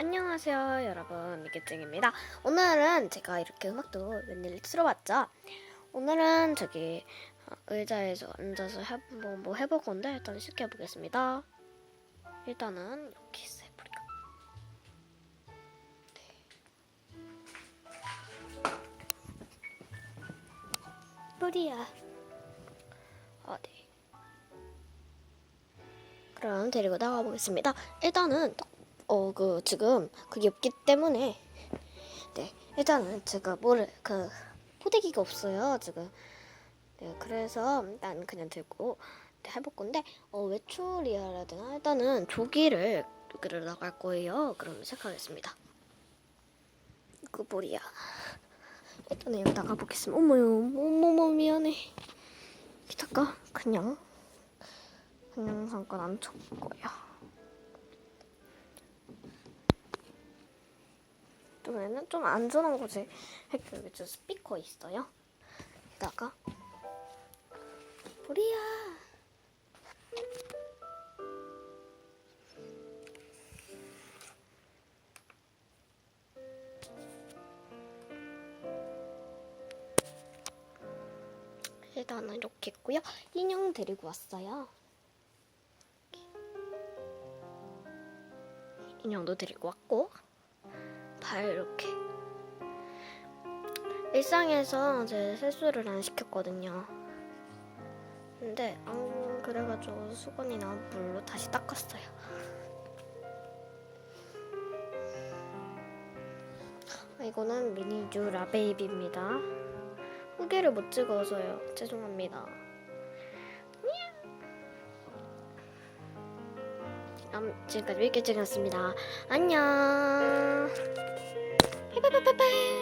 안녕하세요 여러분. 미개증입니다. 오늘은 제가 이렇게 음악도 웬일 틀어봤죠? 오늘은 저기 어, 의자에서 앉아서 한번 뭐 해볼 건데 일단 쉽게 해보겠습니다. 일단은 이렇게 있어요 뿌리가 네. 뿌리야. 어디? 그럼 데리고 나가 보겠습니다. 일단은 어 그 지금 그게 없기 때문에. 네 일단은 제가 뭐를 그 포대기가 없어요 지금. 네 그래서 일단 그냥 들고 네, 해볼 건데 어 외출이야 해야 되나 일단은 조기를 조기를 나갈 거예요. 그럼 시작하겠습니다. 그 볼이야? 일단은 여기 나가 보겠습니다. 어머요 어머머 미안해. 기다가 그냥 그냥 잠깐 앉힐 거야. 이번에는 좀 안전한 곳에 할게요. 여기 저 스피커 있어요. 여기다가 보리야. 일단은 이렇게 있고요. 인형 데리고 왔어요. 인형도 데리고 왔고 발 이렇게 일상에서 제 세수를 안 시켰거든요. 근데 안 그래가지고 수건이나 물로 다시 닦았어요. 아, 이거는 미니주 라베이비입니다. 후기를 못 찍어서요. 죄송합니다. 그럼 지금까지 위키증이었습니다. 안녕. 바이바이바이바이.